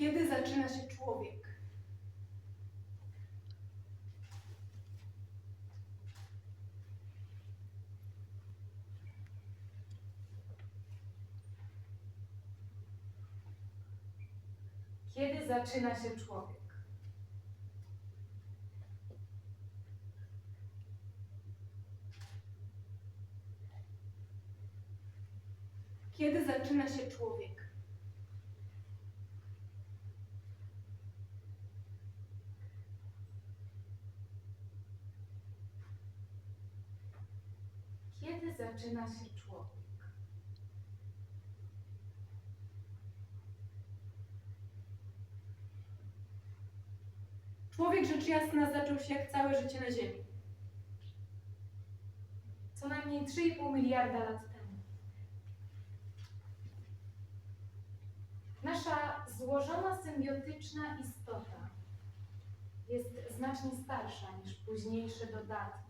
Kiedy zaczyna się człowiek? Kiedy zaczyna się człowiek? Kiedy zaczyna się człowiek? Kiedy zaczyna się człowiek? Człowiek rzecz jasna zaczął się jak całe życie na Ziemi. Co najmniej 3,5 miliarda lat temu. Nasza złożona symbiotyczna istota jest znacznie starsza niż późniejsze dodatki,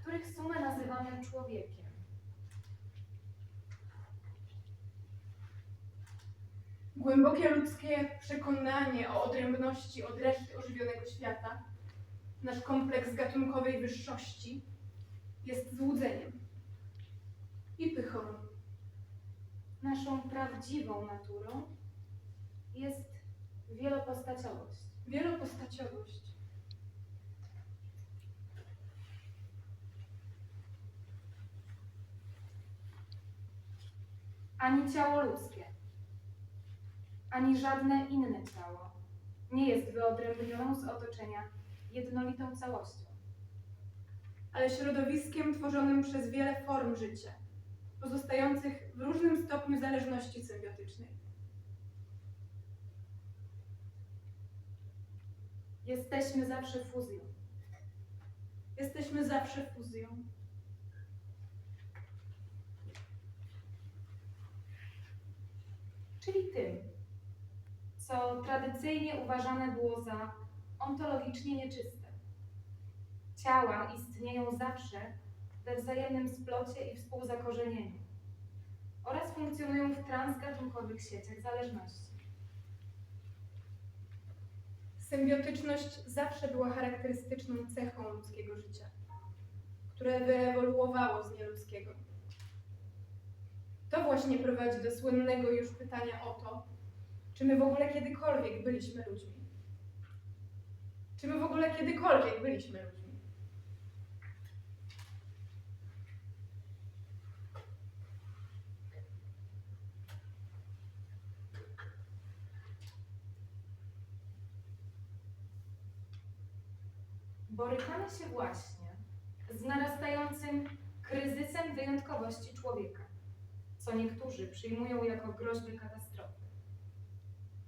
których sumę nazywamy człowiekiem. Głębokie ludzkie przekonanie o odrębności od reszty ożywionego świata, nasz kompleks gatunkowej wyższości, jest złudzeniem i pychą. Naszą prawdziwą naturą jest wielopostaciowość. Wielopostaciowość. Ani ciało ludzkie, ani żadne inne ciało nie jest wyodrębnioną z otoczenia jednolitą całością. ale środowiskiem tworzonym przez wiele form życia, pozostających w różnym stopniu zależności symbiotycznej. Jesteśmy zawsze fuzją. Jesteśmy zawsze fuzją. Czyli tym, co tradycyjnie uważane było za ontologicznie nieczyste. Ciała istnieją zawsze we wzajemnym splocie i współzakorzenieniu oraz funkcjonują w transgatunkowych sieciach zależności. Symbiotyczność zawsze była charakterystyczną cechą ludzkiego życia, które wyewoluowało z nieludzkiego. To właśnie prowadzi do słynnego już pytania o to, czy my w ogóle kiedykolwiek byliśmy ludźmi. Czy my w ogóle kiedykolwiek byliśmy ludźmi? Borykamy się właśnie z narastającym kryzysem wyjątkowości człowieka, co niektórzy przyjmują jako groźbę katastrofy.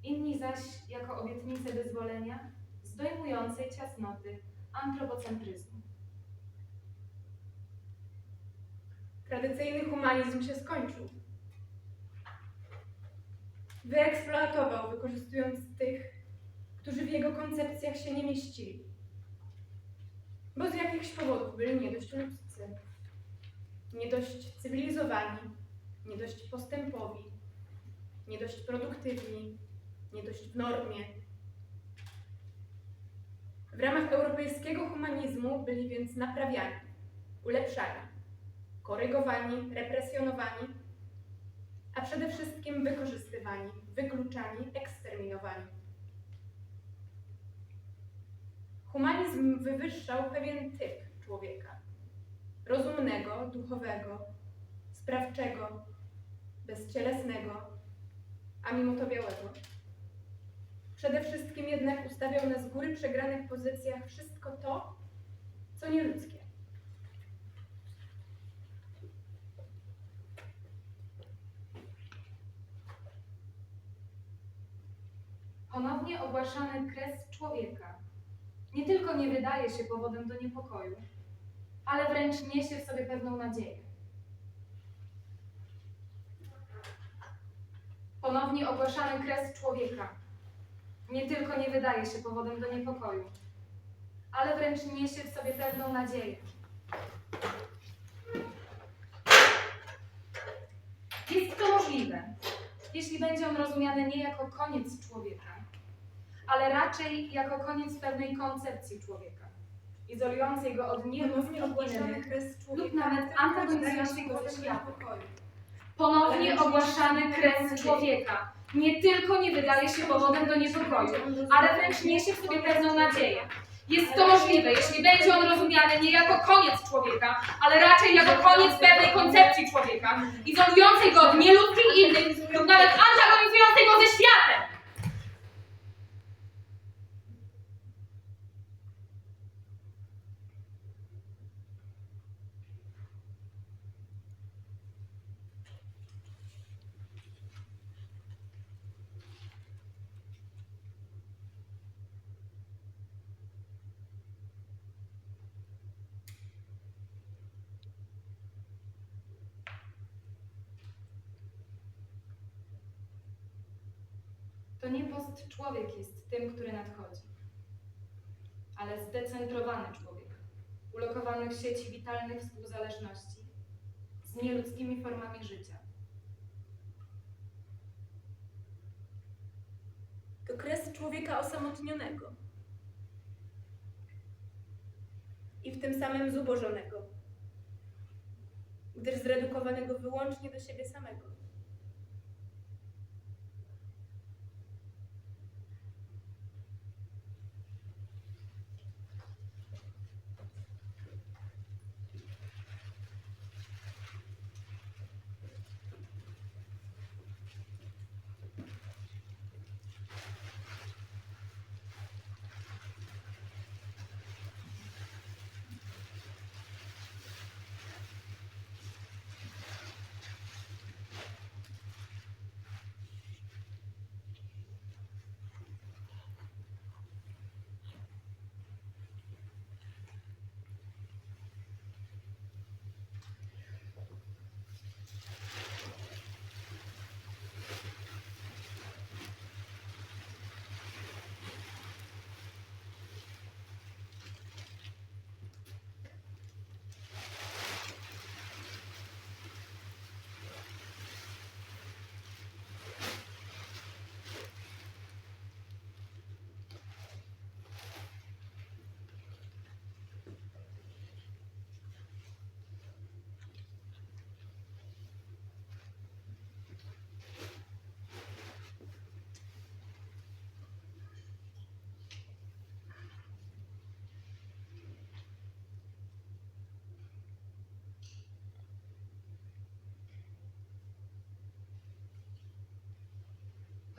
Inni zaś jako obietnicę wyzwolenia z dojmującej ciasnoty antropocentryzmu. Tradycyjny humanizm się skończył. Wyeksploatował, wykorzystując tych, którzy w jego koncepcjach się nie mieścili. Bo z jakichś powodów byli nie dość ludzcy, nie dość cywilizowani, nie dość postępowi, nie dość produktywni, nie dość w normie. W ramach europejskiego humanizmu byli więc naprawiani, ulepszani, korygowani, represjonowani, a przede wszystkim wykorzystywani, wykluczani, eksterminowani. Humanizm wywyższał pewien typ człowieka rozumnego, duchowego, sprawczego, bezcielesnego, a mimo to białego. Przede wszystkim jednak ustawiał na z góry przegranych pozycjach wszystko to, co nieludzkie. Ponownie ogłaszany kres człowieka nie tylko nie wydaje się powodem do niepokoju, ale wręcz niesie w sobie pewną nadzieję. Ponownie ogłaszany kres człowieka nie tylko nie wydaje się powodem do niepokoju, ale wręcz niesie w sobie pewną nadzieję. Jest to możliwe, jeśli będzie on rozumiany nie jako koniec człowieka, ale raczej jako koniec pewnej koncepcji człowieka, izolującej go od nieludzkich Ponownie ogłaszany innych, kres człowieka lub nawet antagonizującej go ze. Ponownie ogłaszany kres człowieka, nie tylko nie wydaje się powodem do niepokoju, ale wręcz niesie w sobie pewną nadzieję. Jest to możliwe, jeśli będzie on rozumiany nie jako koniec człowieka, ale raczej jako koniec pewnej koncepcji człowieka, izolującej go od nieludzkich innych lub nawet antagonizującej go ze światem. To nie post człowiek jest tym, który nadchodzi, ale zdecentrowany człowiek, ulokowany w sieci witalnych współzależności z nieludzkimi formami życia. To kres człowieka osamotnionego. I w tym samym zubożonego. Gdyż zredukowanego wyłącznie do siebie samego.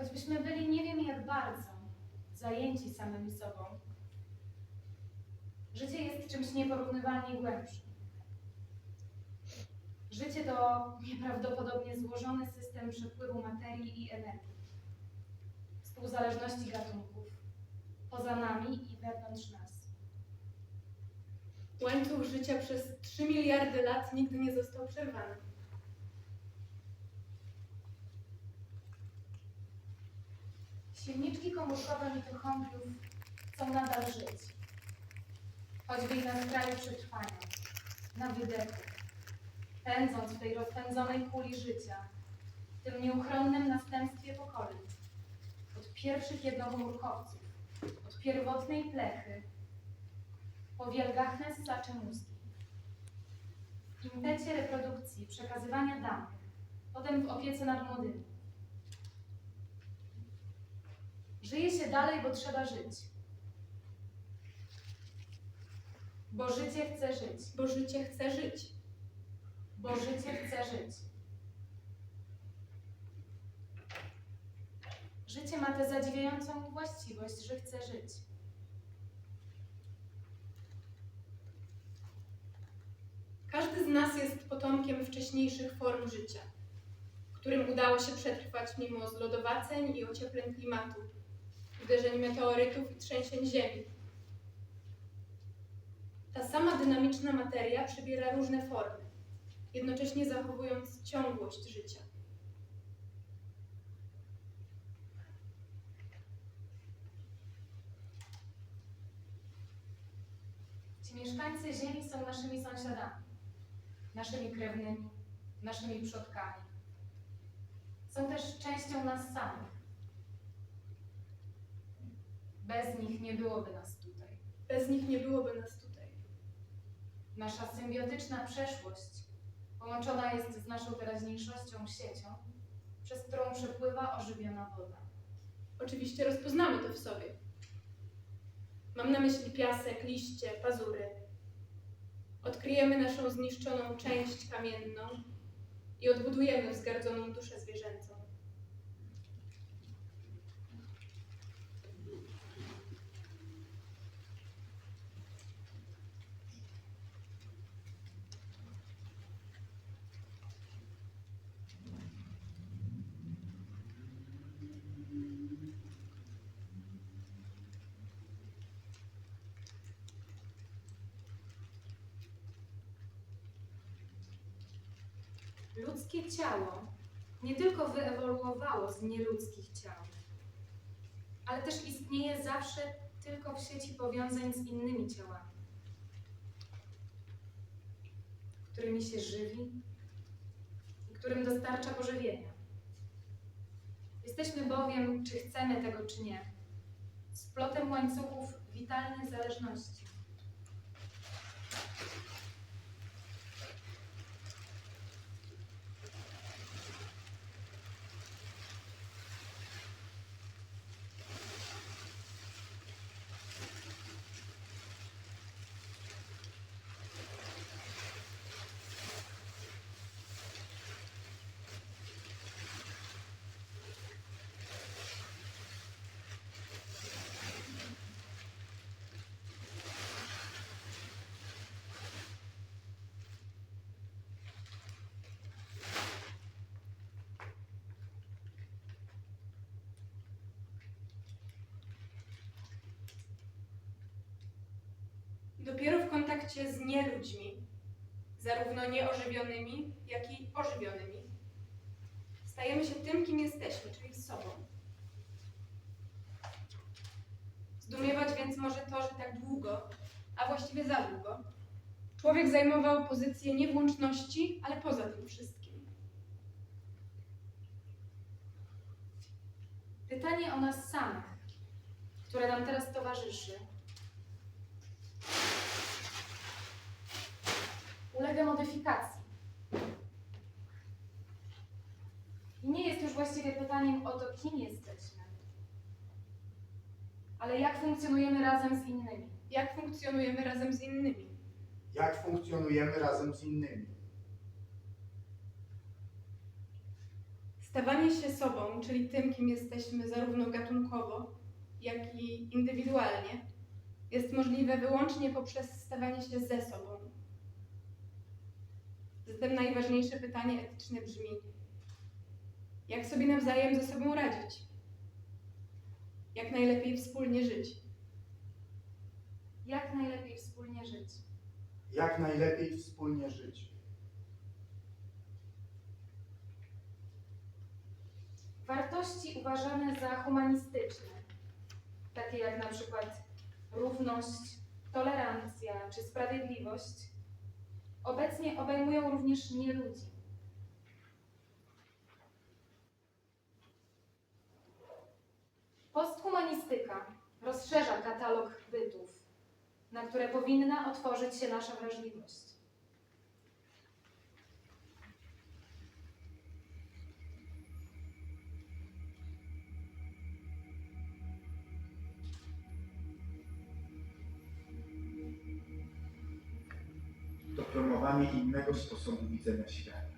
Choćbyśmy byli nie wiem jak bardzo zajęci samymi sobą, życie jest czymś nieporównywalnie głębszym. Życie to nieprawdopodobnie złożony system przepływu materii i energii, współzależności gatunków, poza nami i wewnątrz nas. Łańcuch życia przez 3 miliardy lat nigdy nie został przerwany. Silniczki komórkowe mitochondriów chcą nadal żyć, choćby i na skraju przetrwania, na wydechu, pędząc w tej rozpędzonej kuli życia, w tym nieuchronnym następstwie pokoleń, od pierwszych jednokomórkowców, od pierwotnej plechy, po wielgachne ssacze mózgi. W impecie reprodukcji, przekazywania danych, potem w opiece nad młodymi. Żyje się dalej, bo trzeba żyć. Bo życie chce żyć. Bo życie chce żyć. Bo życie chce żyć. Życie ma tę zadziwiającą właściwość, że chce żyć. Każdy z nas jest potomkiem wcześniejszych form życia, którym udało się przetrwać mimo zlodowaceń i ociepleń klimatu, uderzeń meteorytów i trzęsień ziemi. Ta sama dynamiczna materia przybiera różne formy, jednocześnie zachowując ciągłość życia. Ci mieszkańcy Ziemi są naszymi sąsiadami, naszymi krewnymi, naszymi przodkami. są też częścią nas samych. Bez nich nie byłoby nas tutaj. Bez nich nie byłoby nas tutaj. Nasza symbiotyczna przeszłość połączona jest z naszą teraźniejszością siecią, przez którą przepływa ożywiona woda. Oczywiście rozpoznamy to w sobie. Mam na myśli piasek, liście, pazury. Odkryjemy naszą zniszczoną część kamienną i odbudujemy wzgardzoną duszę zwierzęcą. Ludzkie ciało nie tylko wyewoluowało z nieludzkich ciał, ale też istnieje zawsze tylko w sieci powiązań z innymi ciałami, którymi się żywi i którym dostarcza pożywienia. Jesteśmy bowiem, czy chcemy tego, czy nie, splotem łańcuchów witalnych zależności. Dopiero w kontakcie z nieludźmi, zarówno nieożywionymi, jak i ożywionymi, stajemy się tym, kim jesteśmy, czyli sobą. Zdumiewać więc może to, że tak długo, a właściwie za długo, człowiek zajmował pozycję nie włączności, ale poza tym wszystkim. Pytanie o nas samych, które nam teraz towarzyszy, ulega modyfikacji. I nie jest już właściwie pytaniem o to, kim jesteśmy, ale jak funkcjonujemy razem z innymi. Jak funkcjonujemy razem z innymi? Jak funkcjonujemy razem z innymi? Stawanie się sobą, czyli tym, kim jesteśmy zarówno gatunkowo, jak i indywidualnie, jest możliwe wyłącznie poprzez stawanie się ze sobą. Zatem najważniejsze pytanie etyczne brzmi: jak sobie nawzajem ze sobą radzić? Jak najlepiej wspólnie żyć? Jak najlepiej wspólnie żyć? Jak najlepiej wspólnie żyć? Wartości uważane za humanistyczne, takie jak na przykład równość, tolerancja czy sprawiedliwość, obecnie obejmują również nieludzi. Posthumanistyka rozszerza katalog bytów, na które powinna otworzyć się nasza wrażliwość. Innego sposobu widzenia świata.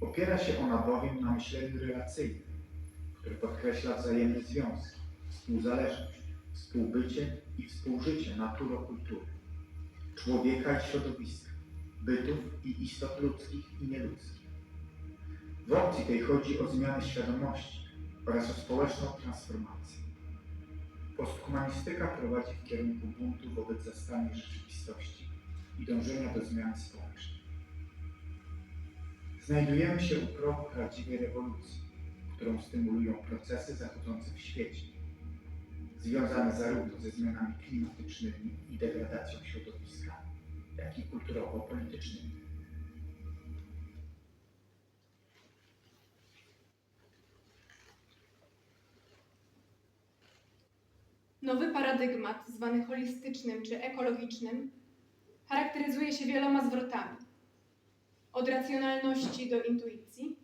Opiera się ona bowiem na myśleniu relacyjnym, które podkreśla wzajemne związki, współzależność, współbycie i współżycie naturokultury, człowieka i środowiska, bytów i istot ludzkich i nieludzkich. W opcji tej chodzi o zmianę świadomości oraz o społeczną transformację. Posthumanistyka prowadzi w kierunku buntu wobec zastanej rzeczywistości i dążenia do zmian społecznych. Znajdujemy się u progu prawdziwej rewolucji, którą stymulują procesy zachodzące w świecie, związane zarówno ze zmianami klimatycznymi i degradacją środowiska, jak i kulturowo-politycznymi. Nowy paradygmat, zwany holistycznym czy ekologicznym, charakteryzuje się wieloma zwrotami. Od racjonalności do intuicji,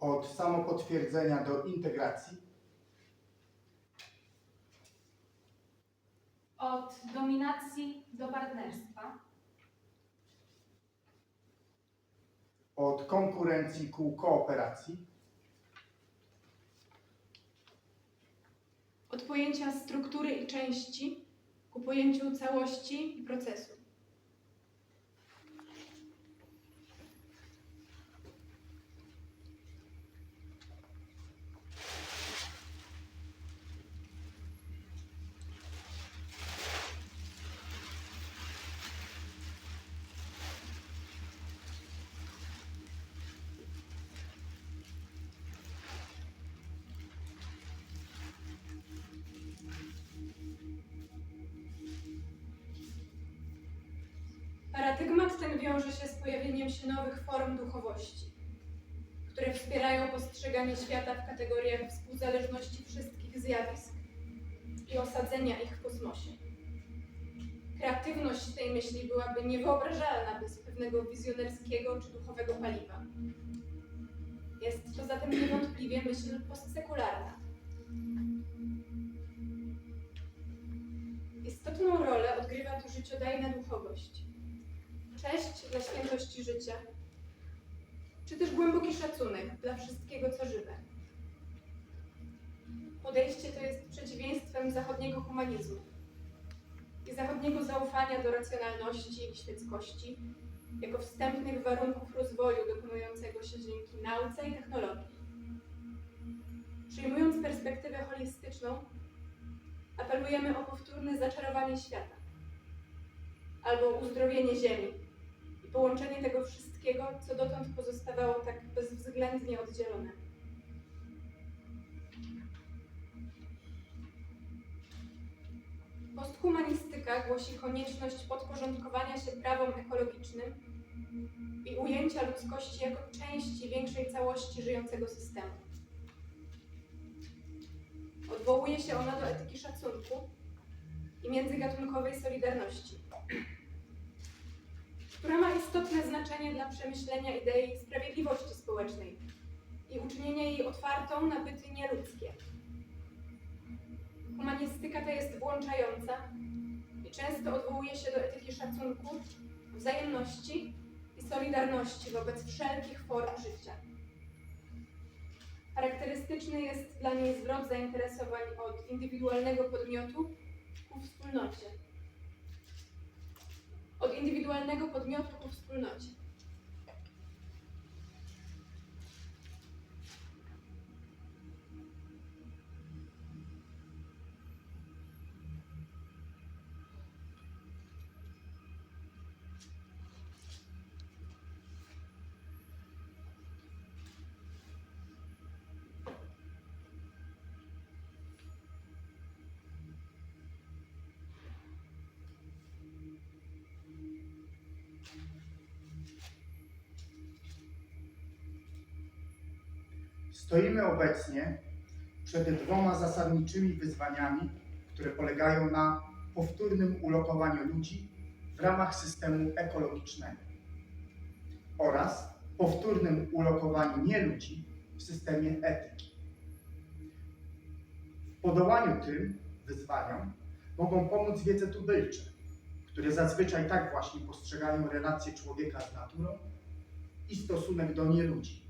Od samopotwierdzenia do integracji, Od dominacji do partnerstwa, od konkurencji ku kooperacji, od pojęcia struktury i części ku pojęciu całości i procesu. Paradygmat ten wiąże się z pojawieniem się nowych form duchowości, które wspierają postrzeganie świata w kategoriach współzależności wszystkich zjawisk i osadzenia ich w kosmosie. Kreatywność tej myśli byłaby niewyobrażalna bez pewnego wizjonerskiego czy duchowego paliwa. Jest to zatem niewątpliwie myśl postsekularna. Istotną rolę odgrywa tu życiodajna duchowość cześć dla świętości życia, czy też głęboki szacunek dla wszystkiego, co żywe. Podejście to jest przeciwieństwem zachodniego humanizmu i zachodniego zaufania do racjonalności i świeckości jako wstępnych warunków rozwoju dokonującego się dzięki nauce i technologii. Przyjmując perspektywę holistyczną, apelujemy o powtórne zaczarowanie świata albo uzdrowienie Ziemi połączenie tego wszystkiego, co dotąd pozostawało tak bezwzględnie oddzielone. Posthumanistyka głosi konieczność podporządkowania się prawom ekologicznym i ujęcia ludzkości jako części większej całości żyjącego systemu. Odwołuje się ona do etyki szacunku i międzygatunkowej solidarności która ma istotne znaczenie dla przemyślenia idei sprawiedliwości społecznej i uczynienia jej otwartą na byty nieludzkie. Humanistyka ta jest włączająca i często odwołuje się do etyki szacunku, wzajemności i solidarności wobec wszelkich form życia. Charakterystyczny jest dla niej zwrot zainteresowań od indywidualnego podmiotu ku wspólnocie od indywidualnego podmiotu ku wspólnocie. Stoimy obecnie przed dwoma zasadniczymi wyzwaniami, które polegają na powtórnym ulokowaniu ludzi w ramach systemu ekologicznego oraz powtórnym ulokowaniu nieludzi w systemie etyki. W podołaniu tym wyzwaniom mogą pomóc wiece tubylcze, które zazwyczaj tak właśnie postrzegają relacje człowieka z naturą i stosunek do nieludzi,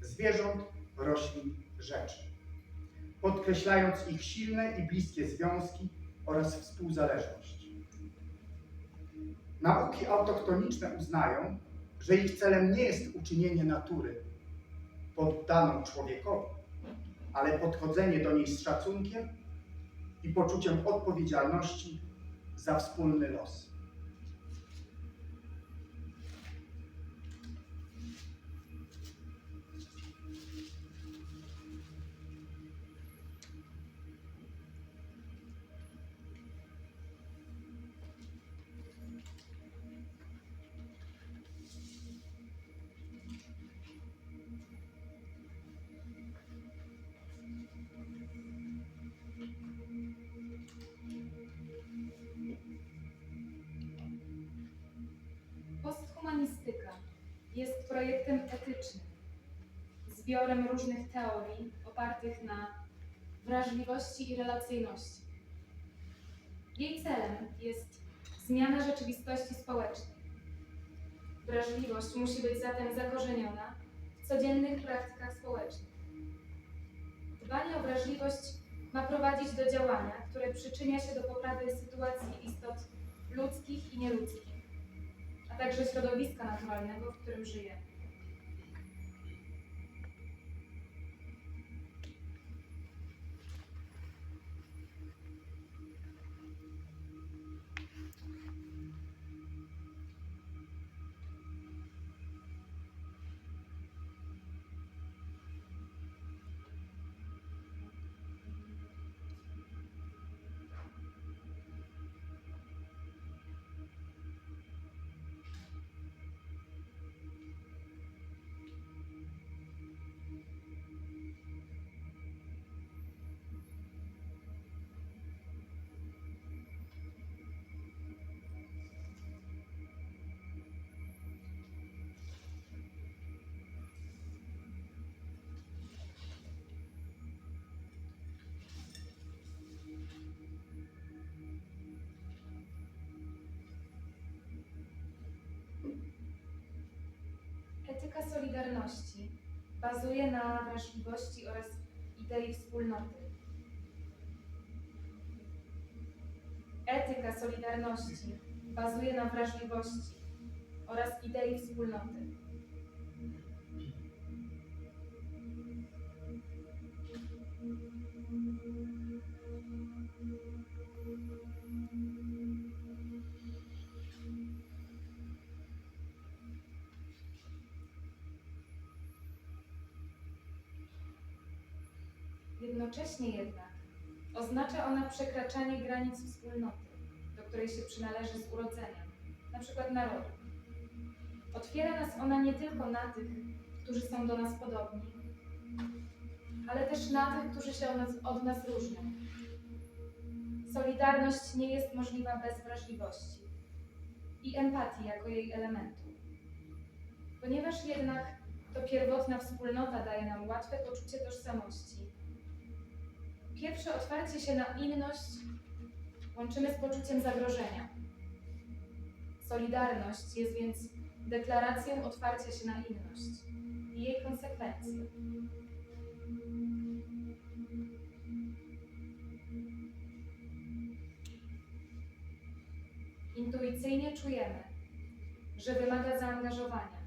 zwierząt, roślin, rzeczy, podkreślając ich silne i bliskie związki oraz współzależność. Nauki autochtoniczne uznają, że ich celem nie jest uczynienie natury poddaną człowiekowi, ale podchodzenie do niej z szacunkiem i poczuciem odpowiedzialności za wspólny los. Projektem etycznym, zbiorem różnych teorii opartych na wrażliwości i relacyjności. Jej celem jest zmiana rzeczywistości społecznej. Wrażliwość musi być zatem zakorzeniona w codziennych praktykach społecznych. Dbanie o wrażliwość ma prowadzić do działania, które przyczynia się do poprawy sytuacji istot ludzkich i nieludzkich, a także środowiska naturalnego, w którym żyjemy. Etyka solidarności bazuje na wrażliwości oraz idei wspólnoty. Etyka solidarności bazuje na wrażliwości oraz idei wspólnoty. Jednocześnie jednak oznacza ona przekraczanie granic wspólnoty, do której się przynależy z urodzenia, na przykład narodu. Otwiera nas ona nie tylko na tych, którzy są do nas podobni, ale też na tych, którzy się od nas, od nas różnią. Solidarność nie jest możliwa bez wrażliwości i empatii jako jej elementu. Ponieważ jednak to pierwotna wspólnota daje nam łatwe poczucie tożsamości, Pierwsze otwarcie się na inność łączymy z poczuciem zagrożenia. Solidarność jest więc deklaracją otwarcia się na inność i jej konsekwencje. Intuicyjnie czujemy, że wymaga zaangażowania,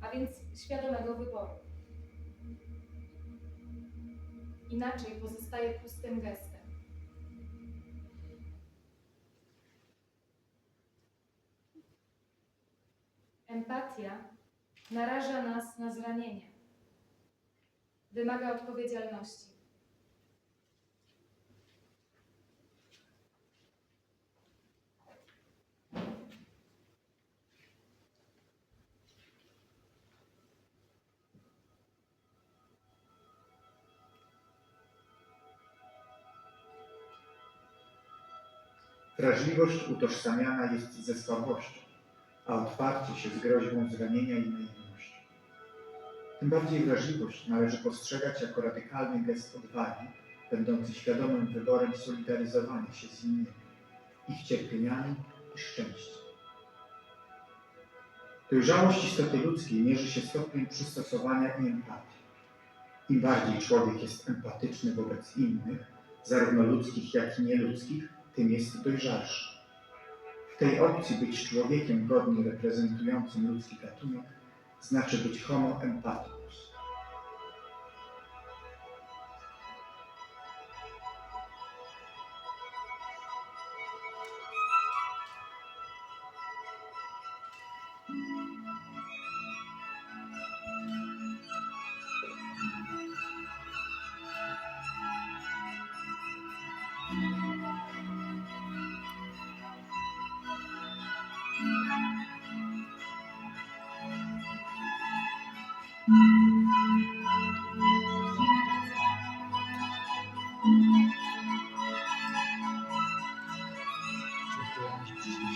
a więc świadomego wyboru. Inaczej pozostaje pustym gestem. Empatia naraża nas na zranienie. Wymaga odpowiedzialności. Wrażliwość utożsamiana jest ze słabością, a otwarcie się z groźbą zranienia i naiwności. Tym bardziej wrażliwość należy postrzegać jako radykalny gest odwagi, będący świadomym wyborem solidaryzowania się z innymi, ich cierpieniami i szczęściem. Dojrzałość istoty ludzkiej mierzy się stopniem przystosowania i empatii. Im bardziej człowiek jest empatyczny wobec innych, zarówno ludzkich, jak i nieludzkich, tym jest dojrzalszy. W tej opcji być człowiekiem godnie reprezentującym ludzki gatunek znaczy być homo empatii.